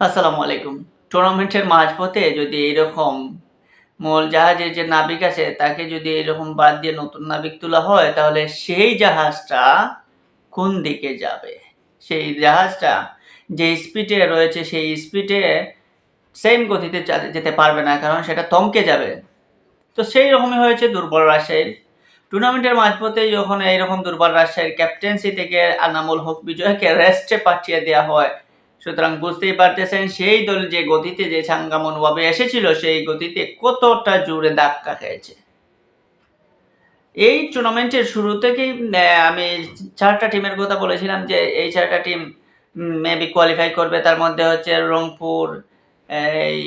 আসসালামু আলাইকুম। টুর্নামেন্টের মাঝপথে যদি এরকম মূল জাহাজের যে নাবিক আছে, তাকে যদি এরকম বাদ দিয়ে নতুন নাবিক তোলা হয়, তাহলে সেই জাহাজটা কোন দিকে যাবে? সেই জাহাজটা যে স্পিডে রয়েছে, সেই স্পিডে সেম গতিতে যেতে পারবে না, কারণ সেটা থমকে যাবে। তো সেই রকমই হয়েছে দুর্বল রাজশাহীর। টুর্নামেন্টের মাঝপথে যখন এইরকম দুর্বল রাজশাহীর ক্যাপ্টেন্সি থেকে আনামুল হক বিজয়কে রেস্টে পাঠিয়ে দেওয়া হয় সুতরাং বুঝতেই পারতেছেন, সেই দল যে গতিতে যে সাঙ্গা মনোভাবে এসেছিল, সেই গতিতে কতটা জোরে ধাক্কা খেয়েছে। এই টুর্নামেন্টের শুরু থেকেই আমি চারটা টিমের কথা বলেছিলাম যে, এই চারটা টিম মেবি কোয়ালিফাই করবে। তার মধ্যে হচ্ছে রংপুর, এই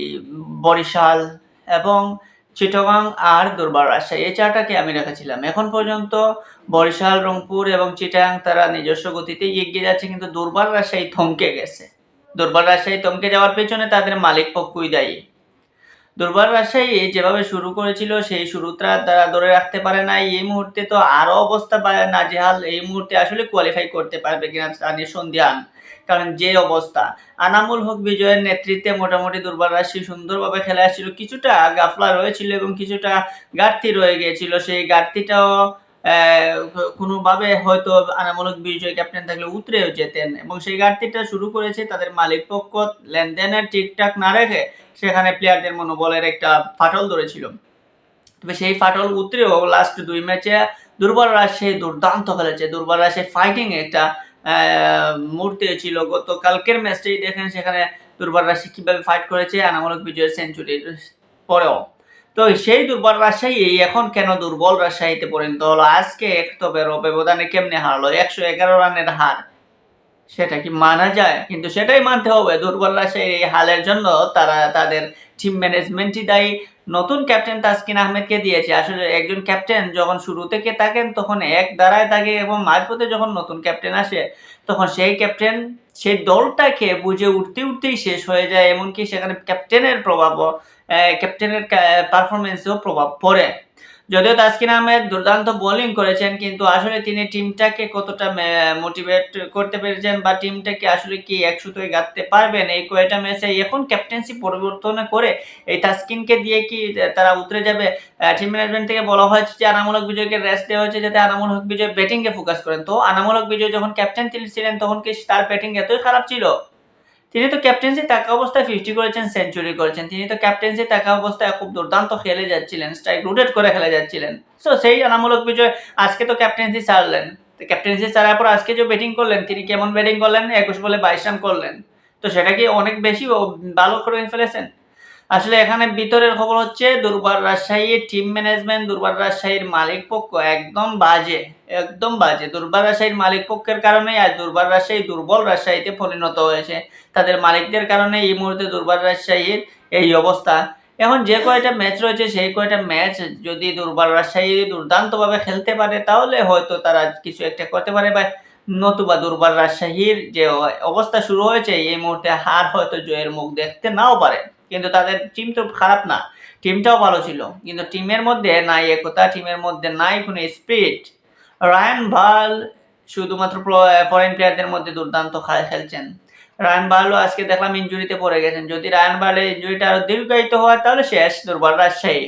বরিশাল এবং চিটগাং আর দুর্বার রাজশাহী। এই চারটাকে আমি রেখেছিলাম। এখন পর্যন্ত বরিশাল, রংপুর এবং চিটাং তারা নিজস্ব গতিতে এগিয়ে যাচ্ছে, কিন্তু দুর্বার রাজশাহী থমকে গেছে। দুর্বার রাজশাহী থমকে যাওয়ার পেছনে তাদের মালিক পক্ষই দায়ী। দুর্বার রাজশাহী যেভাবে শুরু করেছিল, সেই শুরুটা তারা ধরে রাখতে পারে না এই মুহূর্তে তো আরও অবস্থা নাজেহাল। এই মুহূর্তে আসলে কোয়ালিফাই করতে পারবে কিনা তা নিয়ে কারণ যে অবস্থা, আনামুল হক বিজয়ের নেতৃত্বে মোটামুটি দুর্বার রাজশাহী সুন্দরভাবে খেলে আসছিল। কিছুটা গাফলা রয়েছিল এবং কিছুটা ঘাটতি রয়ে গিয়েছিল। সেই ঘাটতিটাও কোনোভাবে হয়তো আনামুল হক বিজয় ক্যাপ্টেন থাকলে উতরেও যেতেন। এবং সেই ঘাটতিটা শুরু করেছে তাদের মালিক পক্ষ, লেনদেনের ঠিকঠাক না রেখে সেখানে প্লেয়ারদের মনোবলের একটা ফাটল ধরেছিল। তবে সেই ফাটল উতরেও লাস্ট দুই ম্যাচে দুর্বল রাজশাহী দুর্দান্ত খেলেছে। দুর্বল রাজশাহী ফাইটিং একটা মুহূর্তে ছিল। গত কালকের ম্যাচটাই দেখেন সেখানে দুর্বল রাজশাহী কীভাবে ফাইট করেছে আনামূলক বিজয়ের সেঞ্চুরির পরেও। তো সেই দুর্বল রাজশাহী এখন কেন দুর্বল রাজশাহীতে পরিণত হলো? আজকে এক তো বেরো ব্যবধানে কেমনে হারলো? একশো এগারো রানের হার। সেটা কি মানা যায়? কিন্তু সেটাই মানতে হবে। দুর্বল রাজশাহীর এই হালের জন্য তারা তাদের টিম ম্যানেজমেন্টই দায়ী। নতুন ক্যাপ্টেন তাসকিন আহমেদকে দিয়েছে। আসলে একজন ক্যাপ্টেন যখন শুরু থেকে থাকেন, তখন এক দ্বারায় থাকে এবং মাঝপথে যখন নতুন ক্যাপ্টেন আসে, তখন সেই ক্যাপ্টেন সেই দলটাকে বুঝে উঠতে উঠতেই শেষ হয়ে যায়। এমনকি সেখানে ক্যাপ্টেনের প্রভাবও ক্যাপ্টেনের পারফরমেন্সেও প্রভাব পড়ে। যদিও তাসকিন আহমেদ দুর্দান্ত বোলিং করেছেন, কিন্তু আসলে তিনি টিমটাকে কতটা মোটিভেট করতে পেরেছেন বা টিমটাকে আসলে কি একসুতোয় গাঁথতে পারবেন, এই কয়েকটা ম্যাচে এখন ক্যাপ্টেন্সি পরিবর্তন করে এই তাসকিনকে দিয়ে কি তারা উতরে যাবে? টিম ম্যানেজমেন্ট থেকে বলা হয়েছে যে আনামূলক বিজয়কে রেস্ট দেওয়া হয়েছে যাতে আনামূলক বিজয় ব্যাটিংয়ে ফোকাস করেন। তো আনামূলক বিজয় যখন ক্যাপ্টেন তিনি ছিলেন, তখন কি তার ব্যাটিং এতই খারাপ ছিল? তিনি তো ক্যাপ্টেন্সি থাকা অবস্থায় ফিফটি করেছেন সেঞ্চুরি করেছেন। তিনি তো ক্যাপ্টেন্সি থাকা অবস্থায় খুব দুর্দান্ত খেলে যাচ্ছিলেন স্ট্রাইক রুটেট করে খেলে যাচ্ছিলেন। সো সেই আনামূলক বিজয় আজকে তো ক্যাপ্টেন্সি ছাড়লেন। ক্যাপ্টেন্সি ছাড়ার পর আজকে যে ব্যাটিং করলেন, তিনি কেমন ব্যাটিং করলেন? একুশ বলে বাইশ রান করলেন। তো সেটা কি অনেক বেশি ভালো করে ফেলেছেন? আসলে এখানে ভিতরের খবর হচ্ছে, দুর্বার রাজশাহীর টিম ম্যানেজমেন্ট দুর্বার রাজশাহীর মালিক পক্ষ একদম বাজে একদম বাজে। দুর্বার রাজশাহীর মালিক পক্ষের কারণেই আজ দুর্বার রাজশাহী দুর্বল রাজশাহীতে পরিণত হয়েছে। তাদের মালিকদের কারণে এই মুহূর্তে দুর্বার রাজশাহীর এই অবস্থা। এখন যে কয়টা ম্যাচ রয়েছে, সেই কয়টা ম্যাচ যদি দুর্বার রাজশাহী দুর্দান্তভাবে খেলতে পারে, তাহলে হয়তো তারা কিছু একটা করতে পারে বা নতুবা দুর্বার রাজশাহীর যে অবস্থা শুরু হয়েছে, এই মুহূর্তে হার হয়তো জয়ের মুখ দেখতে নাও পারে। কিন্তু তাদের টিম তো খারাপ না। টিমটাও ভালো ছিল। কিন্তু টিমের মধ্যে নাই একতা টিমের মধ্যে নাই কোনো স্পিড রায়ান ভালো শুধুমাত্র ফরেন প্লেয়ারদের মধ্যে দুর্দান্ত খেলছেন। রায়ান বালও আজকে দেখলাম ইঞ্জুরিতে পড়ে গেছেন। যদি রায়ন বালের ইঞ্জুরিটা আরও দীর্ঘায়িত হয়, তাহলে শেষ দুর্বল রাজশাহী।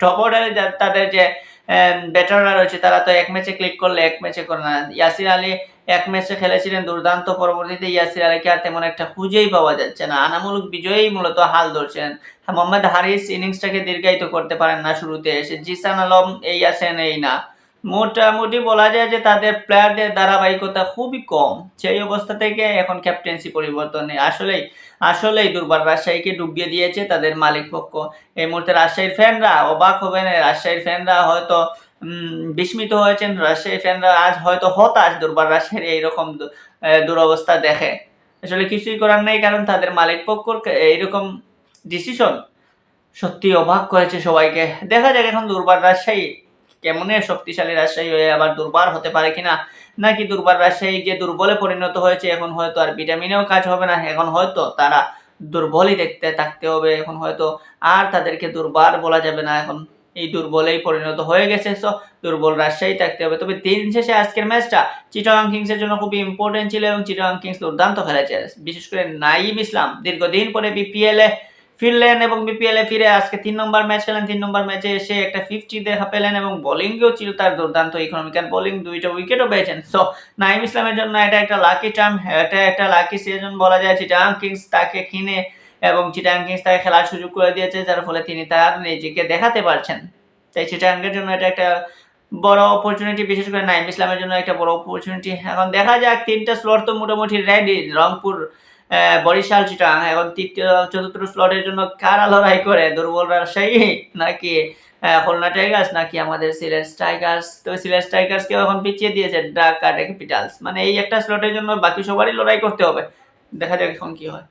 টপ অর্ডারে তাদের যে ব্যাটাররা রয়েছে, তারা তো এক ম্যাচে ক্লিক করলে এক ম্যাচে করে না। ইয়াসির আলী এক ম্যাচে খেলেছিলেন, দুর্দান্ত পরবর্তীতে ইয়াসির আলীকে আর তেমন একটা খুঁজেই পাওয়া যাচ্ছে না। আনামূলক বিজয়ী মূলত হাল ধরছেন। মোহাম্মদ হারিস ইনিংসটাকে দীর্ঘায়িত করতে পারেন না শুরুতে এসে জিসান আলম এই আছেন, এই না। মোটামুটি বলা যায় যে তাদের প্লেয়ারদের ধারাবাহিকতা খুবই কম। সেই অবস্থা থেকে এখন ক্যাপ্টেন্সি পরিবর্তনে আসলেই আসলেই দুর্বার রাজশাহীকে ডুবিয়ে দিয়েছে তাদের মালিক পক্ষ। এই মুহূর্তে রাজশাহীর ফ্যানরা অবাক হবেন, রাজশাহীর ফ্যানরা হয়তো বিস্মিত হয়েছেন রাজশাহী ফ্যানরা আজ হয়তো হতাশ দুর্বার রাজশাহীর এইরকম দুরবস্থা দেখে। আসলে কিছুই করার নেই, কারণ তাদের মালিক পক্ষর এইরকম ডিসিশন সত্যি অবাক করেছে সবাইকে। দেখা যাক এখন দুর্বার রাজশাহী কেমন শক্তিশালী রাজশাহী হয়ে আবার দুর্বার হতে পারে কিনা? নাকি দুর্বার রাজশাহী যে দুর্বলে পরিণত হয়েছে, এখন হয়তো আর ভিটামিনেও কাজ হবে না, এখন হয়তো তারা দুর্বলই দেখতে থাকতে হবে, এখন হয়তো আর তাদেরকে দুর্বার বলা যাবে না, এখন এই দুর্বলেই পরিণত হয়ে গেছে সো দুর্বল রাজশাহী থাকতে হবে। তবে দিন শেষে আজকের ম্যাচটা চিটাগাং কিংসের জন্য খুবই ইম্পর্টেন্ট ছিল এবং চিটাগাং কিংস দুর্দান্ত খেলেছে। বিশেষ করে নাইম ইসলাম দীর্ঘদিন পরে বিপিএল এ ফিরলেন এবং বিপিএল ফিরে আজকে তিন নম্বর ম্যাচ খেলেন। তিন নম্বর ম্যাচে এসে একটা ফিফটি দেখা পেলেন এবং বোলিংয়েও ছিল তার দুর্দান্ত ইকোনমিক্যাল বোলিং দুইটা উইকেটও পেয়েছেন। সো নাইম ইসলামের জন্য এটা একটা লাকি টার্ম এটা একটা লাকি সিজন বলা যায়। চিটাগাং কিংস তাকে কিনে এবং চিটাগাং কিংস তাকে খেলার সুযোগ করে দিয়েছে, যার ফলে তিনি তার নিজেকে দেখাতে পারছেন। তাই চিটাগাংয়ের জন্য এটা একটা বড় অপরচুনিটি বিশেষ করে নাইম ইসলামের জন্য একটা বড় অপরচুনিটি এখন দেখা যাক, তিনটা স্লট তো মোটামুটি রেডি রংপুর বরিশাল চিটাং এখন তৃতীয়, চতুর্থ স্লটের জন্য কারা লড়াই করে? দুর্বল রাজশাহী নাকি খুলনা টাইগার্স নাকি আমাদের সিলেট স্ট্রাইকার্স তো সিলেট স্ট্রাইকার্সকেও এখন পিছিয়ে দিয়েছে ঢাকা ক্যাপিটালস মানে এই একটা স্লটের জন্য বাকি সবারই লড়াই করতে হবে। দেখা যাক এখন কি হয়।